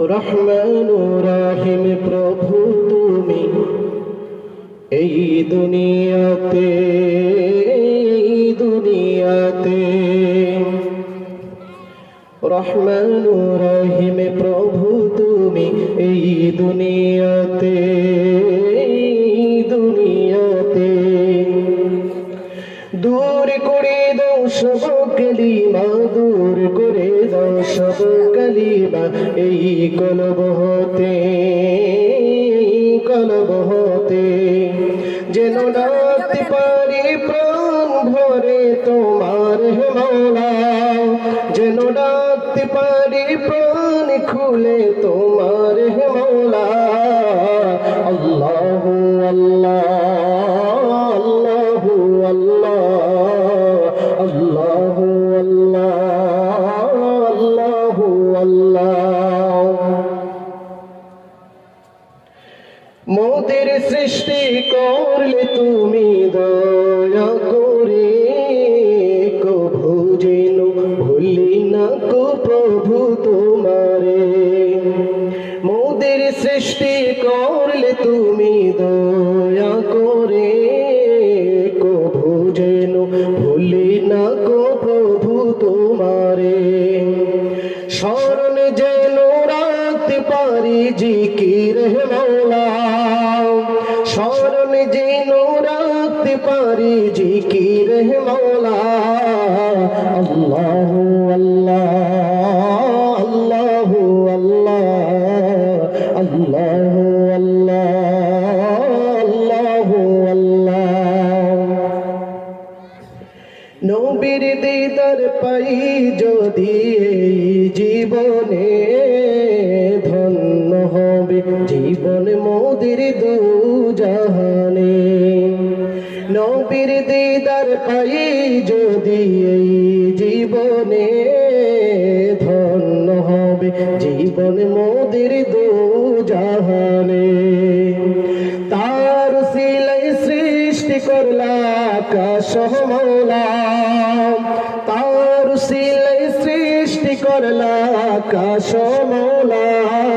রহমান রাহিম প্রভু তুমি এই দুনিয়াতে এই দুনিয়াতে। রহমান রহিম প্রভু তুমি এই দুনিয়াতে দুনিয়াতে। দূর করে দাও সব কলিমা দূর করে দাও সব কলিমা, এই কলব হতে কলব হতে যেন নাতে পারি প্রাণ ভরে তোমার হে মাওলা, যেন নাতে পারি প্রাণ খুলে তোমার হে মোদের সৃষ্টি করলে তুমি দয়া করি জিকির মৌলা। স্মরণ যেন রাখতে পারি জিকির মৌলা। আল্লাহ আল্লাহ আল্লাহ আল্লাহ আল্লাহ। নবীর দিদার পাই যদি জাহানে। নবীর দিদার পাই যদি এই জীবনে ধন্য হবে, জীবন মোদের দু জাহানে। তার সিলাই সৃষ্টি করলা আকাশ মৌলা। তার সিলাই সৃষ্টি করলা আকাশ মৌলা।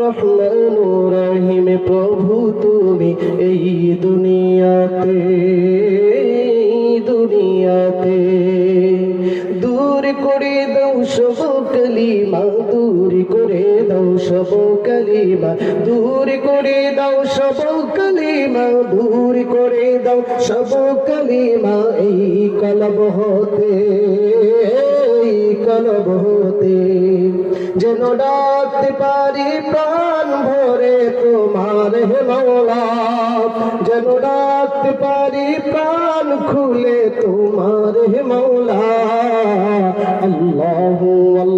রহমান রহিম প্রভু তুমি এই দুনিয়াতে দাও সব কলিমা, দূর করে দাও সব কলিমা, দূর করে দাও সব কলিমা, এই কলব হতে, এই কলব হতে। যেন ডাকতে পারি প্রাণ ভরে তোমার হে মৌলা যেন ডাকতে পারি প্রাণ খুলে তোমার হে মৌলা আল্লাহ আল্লাহ।